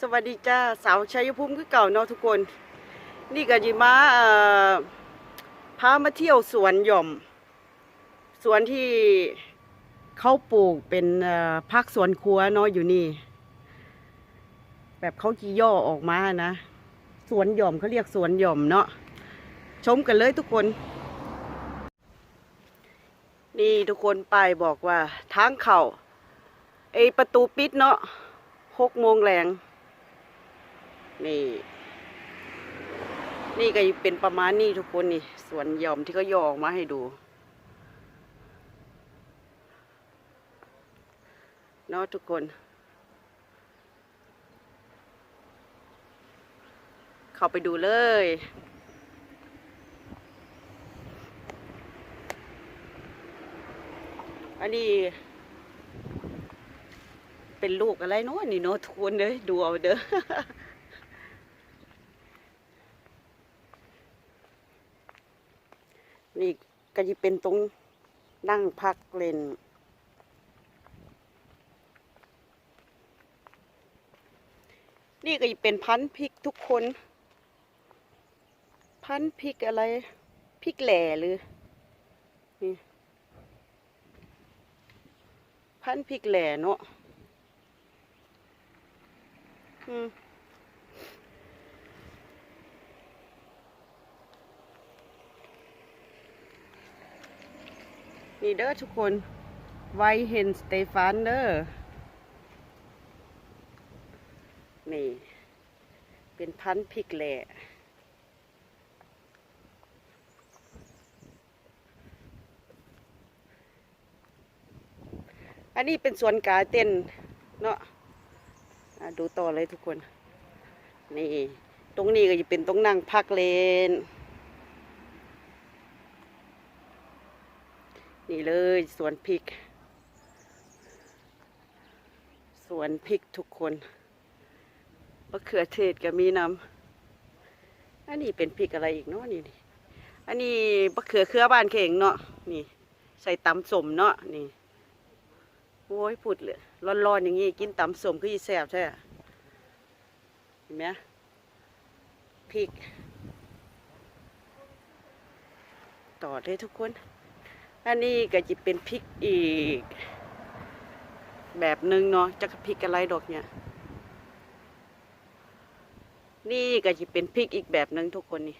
สวัสดีจ้าสาวชัยภูมิคือเก่าเนาะทุกคน นี่ก็จิมาพามาเที่ยวสวนหย่อม สวนที่เขาปลูกเป็นพักสวนครัวเนาะอยู่นี่ แบบเขาจีย่อออกมานะ สวนหย่อมเขาเรียกสวนหย่อมเนาะชมกันเลยทุกคน นี่ทุกคนไปบอกว่าทางเข้าไอประตูปิดเนาะหกโมงแรง นี่ นี่ก็เป็นประมาณนี้ทุกคนนี่สวนยอมที่เขายอออกมาให้ดูเนาะทุกคนเข้าไปดูเลย อันนี้ เป็นลูกอะไรเนาะนี่เนาะทุกคนเลยดูเอาเด้อ นี่ก็จะเป็นตรงนั่งพักเล่นนี่ก็จะเป็นพันธุ์พริกทุกคน พันธุ์พริกอะไรพริกแหล่หรือนี่พันธุ์พริกแหล่เนาะอืม นี่เด้อทุกคน ไวเฮนสเตฟานเด้อ นี่ เป็นพันธุ์พริกแหล่อันนี้เป็นสวนกาเต้นเนาะอะดูต่อเลยทุกคน นี่ ตรงนี้ก็จะเป็นตรงนั่งพักเลน นี่เลยสวนพริก สวนพริกทุกคนมะเขือเทศก็มีน้ำอันนี้เป็นพริกอะไรอีกเนาะนี่นี่อันนี้มะเขือเครือบ้านเข่งเนาะนี่ ใส่ตำสมเนาะนี่โอ้ยพูดเลยร้อนๆอย่างงี้กินตำสมคืออีแซ่บใช่เห็นไหมพริกต่อเลยทุกคน อันนี้ก็จะเป็นพริกอีก แบบหนึ่งเนาะจะพริกอะไรดอกเนี่ย นี่ก็จะเป็นพริกอีกแบบหนึ่งทุกคนนี่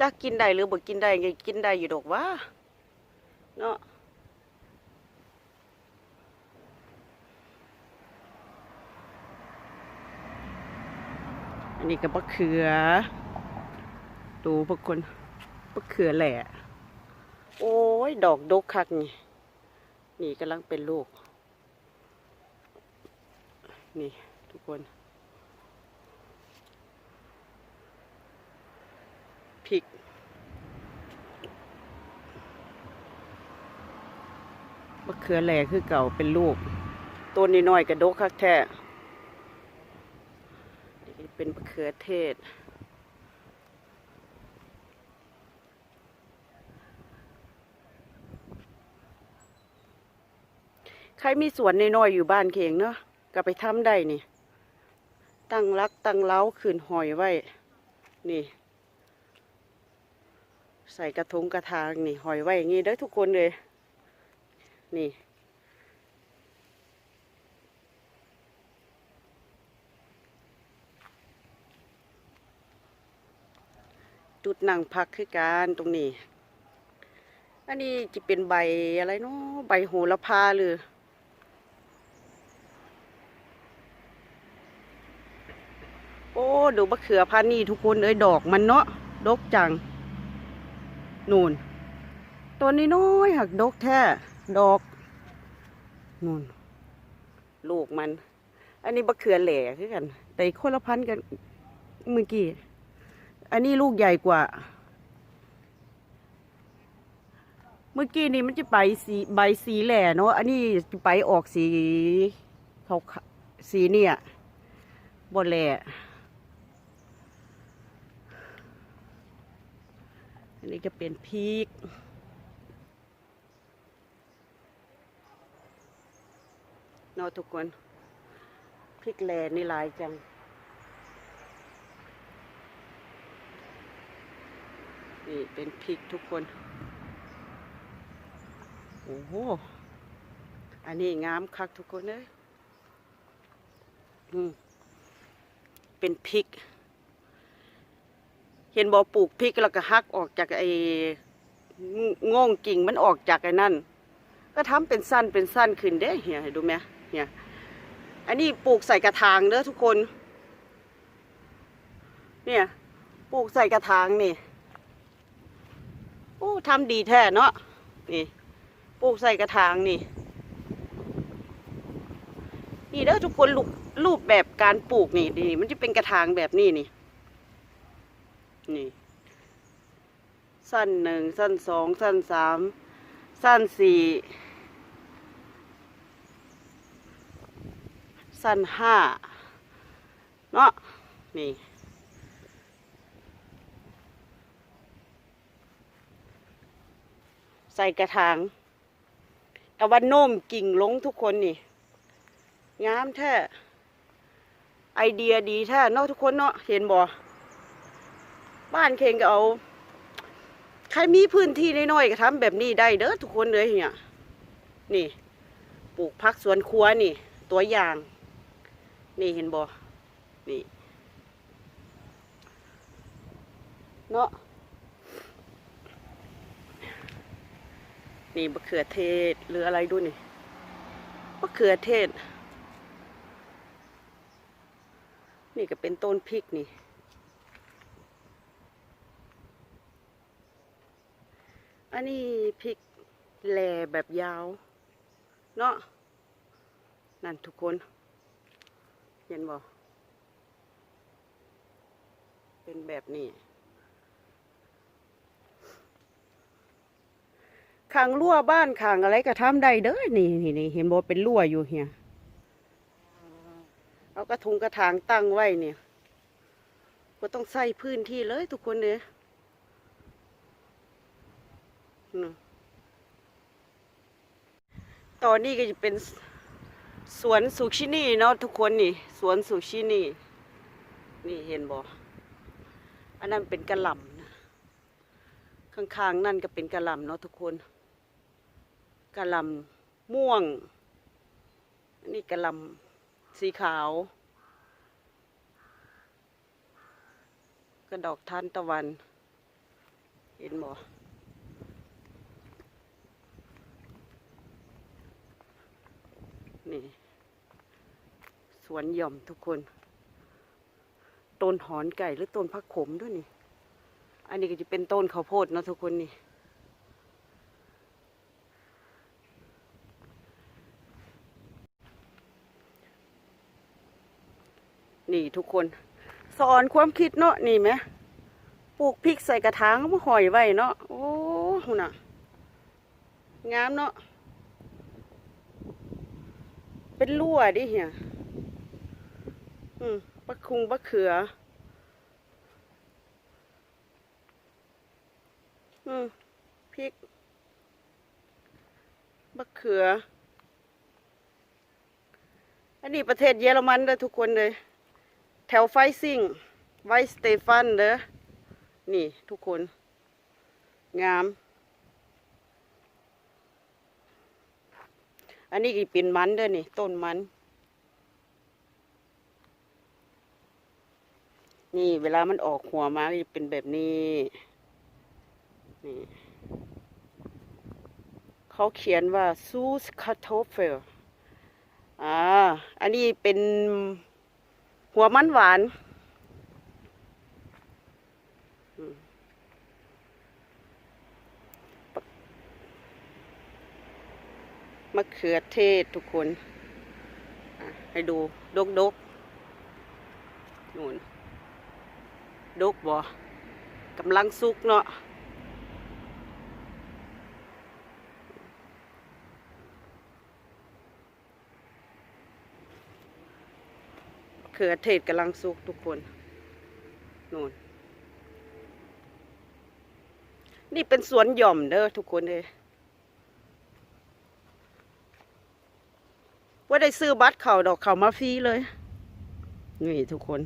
จักกินได้หรือบ่กินได้ไงกินได้อยู่ดอกว่าเนาะ อันนี้ก็บะเขือ ดูพวกคนบะเขือแหละ โอ้ย ดอกดกคักนี่ นี่กำลังเป็นลูก นี่ทุกคน พริกมะเขือแหล่คือเก่าเป็นลูก ต้นน้อยๆกระดกคักแท้ เป็นมะเขือเทศ ใครมีสวนน้อยๆอยู่บ้านเข่งเนาะก็ไปทำได้นี่ ตั้งรักตั้งเล้าขืนหอยไว้ นี่ ใส่กระทงกระทางนี่หอยไว้อย่างงี้เด้ทุกคนเลย นี่ นั่งพักคือการตรงนี้ อันนี้จะเป็นใบอะไรเนาะใบโหระพาหรือโอ้ดูมะเขือพันนี่ทุกคนเอ้ยดอกมันเนาะดกจังนูนตัวนี้น้อยหักดกแท้ดอกนูนลูกมัน อันนี้บะเขือแหล่คือกัน แต่คนละพันกันเมื่อกี้ อันนี้ลูกใหญ่กว่า เมื่อกี้นี่มันจะไปสีใบสีแหล่เนาะ อันนี้จะไปออกสีเขาสีเนี่ยบนแหล่อันนี้ก็เป็นพริกเนาะทุกคนพริกแลนี่ลายจัง นี่เป็นพริกทุกคน โอ้โห อันนี้งามคักทุกคนเลยอืมเป็นพริก เห็นบอปลูกพริกแล้วก็หักออกจากไอ้งงกิ่งมันออกจากไอ้นั่น ก็ทำเป็นสั้นเป็นสั้นขึ้นเด้เฮียให้ดูไหมเฮียอันนี้ปลูกใส่กระถางเด้อทุกคน เนี่ย ปลูกใส่กระถางนี่ โอ้ทำดีแท้เนาะนี่ปลูกใส่กระถางนี่ นี่เด้อทุกคนรูปรูปแบบการปลูกนี่นี่มันจะเป็นกระถางแบบนี้นี่ นี่ สั้นหนึ่งสั้นสองสั้นสามสั้นสี่สั้นห้าเนาะนี่ ใส่กระถางเอาวันโน้มกิ่งลงทุกคนนี่งามแท้ไอเดียดีแท้เนาะทุกคนเนาะเห็นบ่บ้านเคงก็เอา ใครมีพื้นที่น้อยๆก็ทำแบบนี้ได้เด้อทุกคนเลยเนี่ยนี่ ปลูกพักสวนครัวนี่ ตัวอย่าง นี่เห็นบ่นี่เนาะ นี่มะเขือเทศหรืออะไรดูนี่มะเขือเทศ นี่ก็เป็นต้นพริกนี่ อันนี้พริกแหลแบบยาว เนาะนั่นทุกคน เห็นบ่เป็นแบบนี้ ขางรั่วบ้านขางอะไรก็ทำได้เด้อนี่นี่นี่เห็นบ่เป็นรั่วอยู่เฮียเอากระทุงกระถางตั้งไว้เนี่ยก็ต้องใส่พื้นที่เลยทุกคนเลยน่ะตอนนี้ก็จะเป็นสวนสุชินีเนาะทุกคนนี่ สวนสุชินีนี่เห็นบ่อันนั้นเป็นกระหล่ำนะข้างๆนั่นก็เป็นกระหล่ำเนาะทุกคน กะหล่ำม่วงนนี้กะหล่ำสีขาวกระดอกทานตะวัน เห็นบ่นี่ สวนหย่อมทุกคน ต้นหอนไก่หรือต้นพักขมด้วยนี่ อันนี้ก็จะเป็นต้นข้าวโพดเนาะทุกคนนี่ นี่ทุกคน สอนความคิดเนาะนี่ไหมปลูกพริกใส่กระถางมาหอยไว้เนาะโอ้หุ่นอะงามเนาะเป็นรั่วดิเฮียอืมบักคุงบักเขือ อืมพริกบักเขือ อันนี้ประเทศเยอรมันเลยทุกคนเลย แถวไฟซิ่ง ไวสเตฟันเด้อนี่ทุกคน งาม อันนี้ก็เป็นมันเด้อนี่ ต้นมัน นี่เวลามันออกหัวมาก็จะเป็นแบบนี้ นี่ เขาเขียนว่าซูสคาโทเฟลอ่า อันนี้เป็น หัวมันหวาน มะเขือเทศทุกคน ให้ดู ดกดกนู่น ดกบ่กำลังสุกเนาะ ขือเทศกำลังสุกทุกคนนู่นนี่เป็นสวนหย่อมเด้อทุกคนเลยว่าได้ซื้อบัตรเขาดอกเขามาฟรีเลย นี่ทุกคน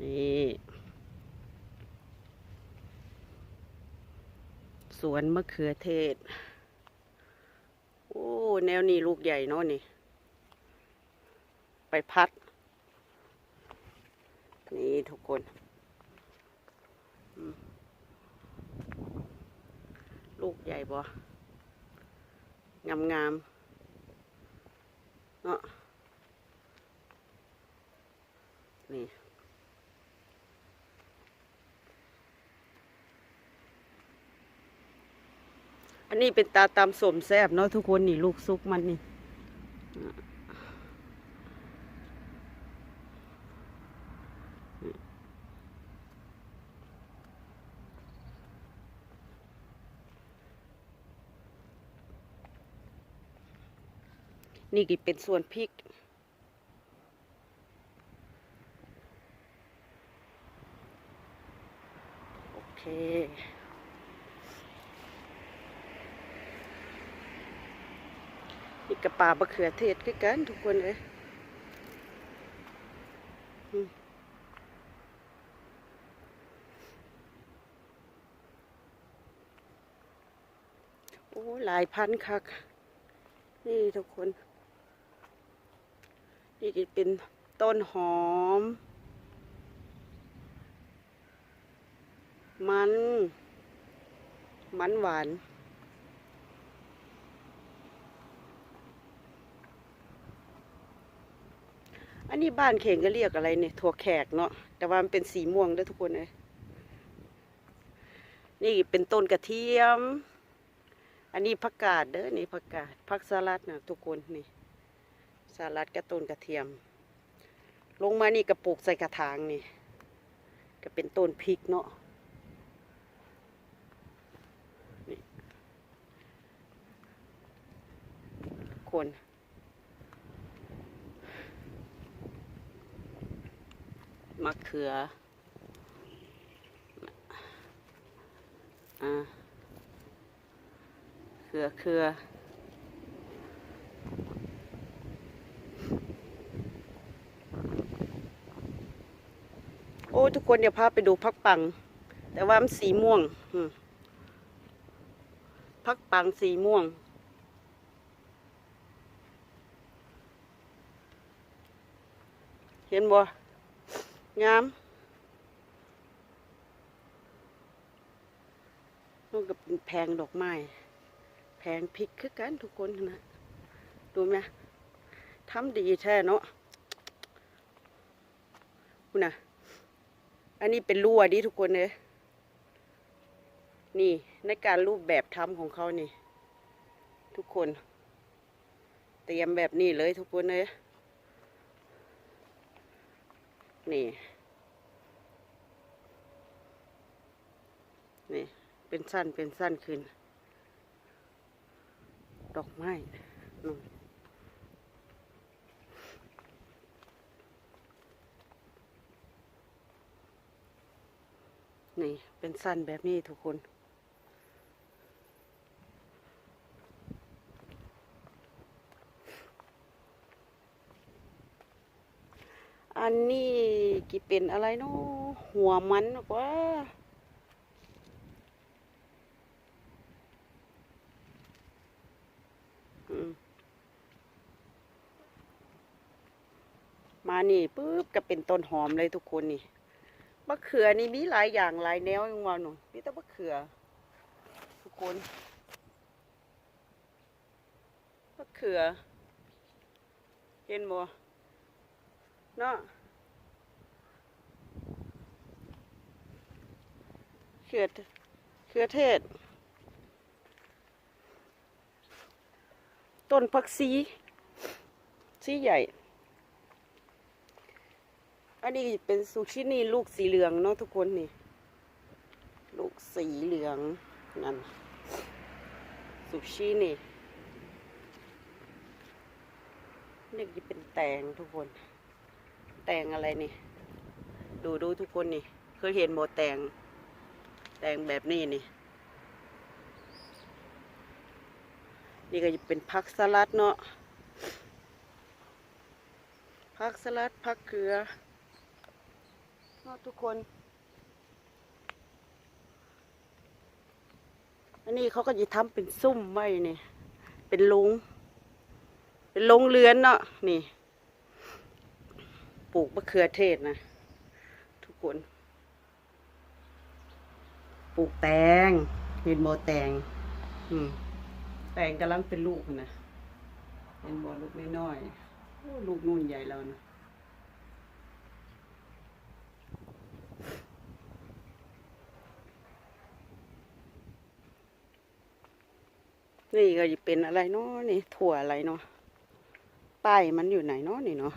นี่สวนมะเขือเทศ โอ้ แนวนี้ลูกใหญ่เนาะนี่ ไปพัด นี่ทุกคน ลูกใหญ่บ่งามงามๆเนาะนี่ อันนี้เป็นตาตำสมแซบเนาะทุกคนนี่ลูกซุกมันนี่ นี่ก็เป็นส่วนพริก โอเค นี่กระป่าบะเขือเทศคือกันทุกคนเลยโอ้ หลายพันคัก นี่ทุกคน นี่ก็เป็นต้นหอม มัน มันหวาน อันนี้บ้านเข่งก็เรียกอะไรเนี่ยถั่วแขกเนาะ แต่ว่ามันเป็นสีม่วงด้อทุกคนเลยนี่เป็นต้นกระเทียม อันนี้ผักกาดเด้อ นี่ผักกาดผักสลัดนะทุกคนนี่ สลัดกับต้นกระเทียม ลงมานี่กระปุกใส่กระถางนี่ ก็เป็นต้นพริกเนาะนี่คนมะเขืออ่าเขือเขือ อ้ทุกคนเดี๋ยวพาไปดูพักปัง แต่ว่ามันสีม่วงพักปังสีม่วง เห็นบ่งามมันก็เป็นแพงดอกไม้แพงพริกคือกันทุกคนนะดูไหมทำดีแท้เนาะคุณน่ะ อันนี้เป็นรั่วดิทุกคนเลยนี่ในการรูปแบบทำของเขานี่ ทุกคน เตรียมแบบนี้เลยทุกคนเลยนี่ นี่ เป็นสั้นเป็นสั้นขึ้น ดอกไม้นู่น นี่ เป็นสั้นแบบนี้ทุกคน อันนี้กี่เป็นอะไรเนาะหัวมันกว่ามมานี่ปุ๊บก็เป็นต้นหอมเลยทุกคนนี่ มะเขือนี่มีหลายอย่างหลายแนวอย่างวหนูมีแต่มะเขือ ทุกคนมะเขือ เห็นบ่เนาะเขือเขือเทศ ต้นผักซีซีใหญ่ อันนี้เป็นซูชินี่ลูกสีเหลืองเนาะทุกคนนี่ ลูกสีเหลืองนั่นซูชินี่นี่จะเป็นแตงทุกคน แตงอะไรนี่ ดูดูทุกคนนี่ เคยเห็นโมแตง แตงแบบนี้นี่ นี่ก็จะเป็นผักสลัดเนาะผักสลัดผักเกลือ ทุกคน อันนี้เขาก็จะทำเป็นซุ่มไว้นี่เป็นลง เป็นลงเรือนเนาะนี่ ปลูกมะเขือเทศนะ ทุกคน ปลูกแตงเห็นโมแตง อืมแตงกำลังเป็นลูกนะเห็นบ่ลูกน้อยๆลูกนู่นใหญ่แล้วนะ นี่ก็จะเป็นอะไรเนาะนี่ถั่วอะไรเนาะป้ายมันอยู่ไหนเนาะนี่เนาะ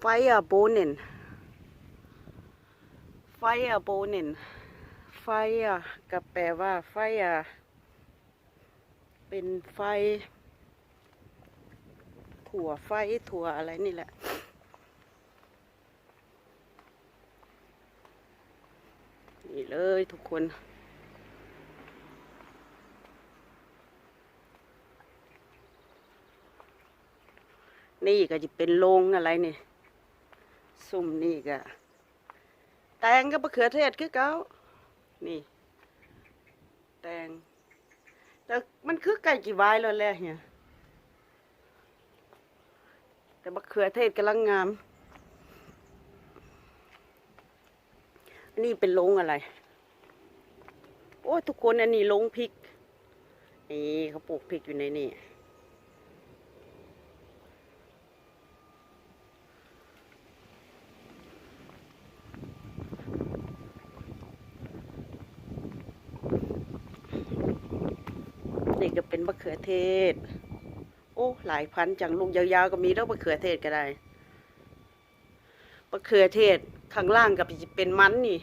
ไฟอะโบเนนไฟอะโบเนนไฟอะก็แปลว่าไฟอะเป็นไฟ ถั่วไฟถั่วอะไรนี่แหละนี่เลยทุกคน นี่ก็จะเป็นโรงอะไรนี่ซุ่มนี่ก็แตงกับมะเขือเทศคือเก้านี่ แตงแต่มันคือไก่กี่วายแล้วแหละเนี่ยแต่มะเขือเทศกำลังงามนนี้เป็นโรงอะไร โอ้ทุกคนอันนี้โรงพริก นี่เขาปลูกพริกอยู่ในนี่ นี่ ก็เป็นมะเขือเทศ โอ้หลายพันจังลูกยาวๆก็มีแล้วมะเขือเทศก็ได้มะเขือเทศข้างล่างก็เป็นมันนี่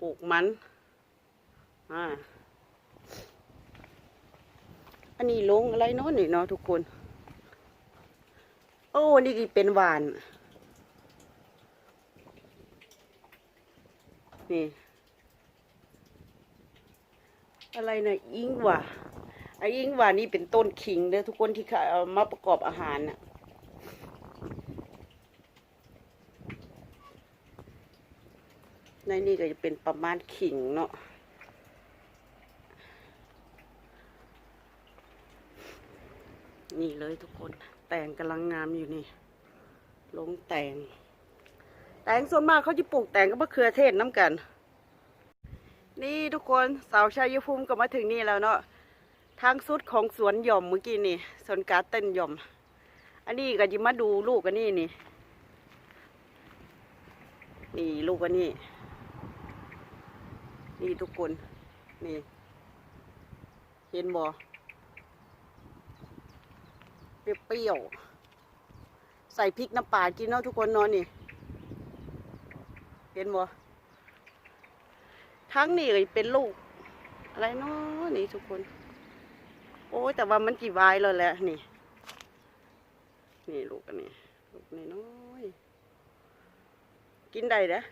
ปลูกมันอ่าอันนี้ลงอะไรเนาะนี่เนาะทุกคน โอ้นี่ก็เป็นหวานนี่ อะไรนะอิงหว่าไอ้อิงหว่านี่เป็นต้นขิงเด้อทุกคนที่เอามาประกอบอาหารน่ะในนี่ก็จะเป็นประมาณขิงเนาะนี่เลยทุกคนแต่งกำลังงามอยู่นี่ ลงแต่ง แต่งส่วนมากเขาจะปลูกแต่งกับมะเขือเทศน้ำกัน นี่ทุกคนสาวชายภูมิก็มาถึงนี่แล้วเนาะทางสุดของสวนหย่อมเมื่อกี้นี่สวนการ์เต้นหย่อม อันนี้ก็จะมาดูลูกอันนี้นี่ นี่ลูกอันนี้ นี่ทุกคน นี่ เห็นบ่เปรี้ยวใส่พริกน้ำปลากินเนาะทุกคนเนอนนี่ เห็นบ่ ทั้งนี่เลยเป็นลูก อะไรเนาะนี่ทุกคน โอ้ยแต่ว่ามันกี่วายแล้วแหละนี่ นี่ลูกอันนี้ลูกนี่น้อยกินได้เด้อ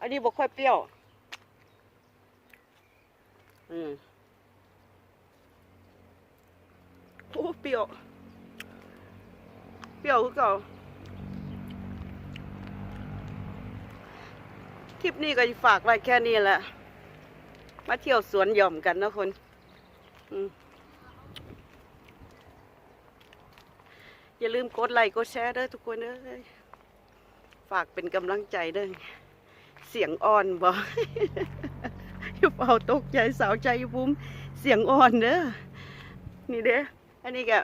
อันนี้บ่ค่อยเปรี้ยว อืมโอ้เปรี้ยว เปรี้ยวคือเก่าคลิปนี้ก็ฝากไว้แค่นี้แหละ มาเที่ยวสวนหย่อมกันนะคนอย่าลืมกดไลค์กดแชร์เด้อทุกคนเด้อฝากเป็นกำลังใจเด้อเสียงอ่อนบ่อย่าเป่าตกใจสาวใจภูมเสียงอ่อนเด้อนี่เด้ออันนี้ก็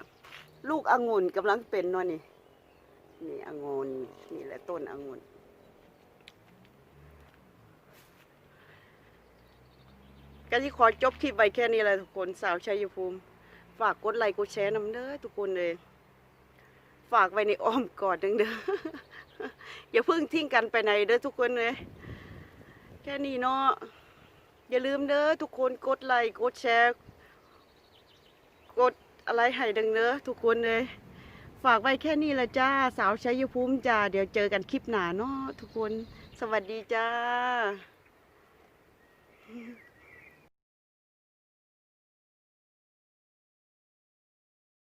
ลูกองุ่นกำลังเป็นเนาะนี่นี่องุ่นนี่แหละต้นองุ่น ก็ที่ขอจบคลิปไว้แค่นี้แหละทุกคนสาวชัยภูมิ ฝากกดไลค์กดแชร์นำเด้อทุกคนเลย ฝากไว้ในอ้อมกอดนึงเด้ออย่าเพิ่งทิ้งกันไปไหนเด้อทุกคนเลย แค่นี้เนาะอย่าลืมเด้อทุกคนกดไลค์กดแชร์ กดอะไรให้ดังเด้อทุกคนเลยฝากไว้แค่นี้ละจ้า สาวชัยภูมิจ้า เดี๋ยวเจอกันคลิปหนาเนาะทุกคน สวัสดีจ้า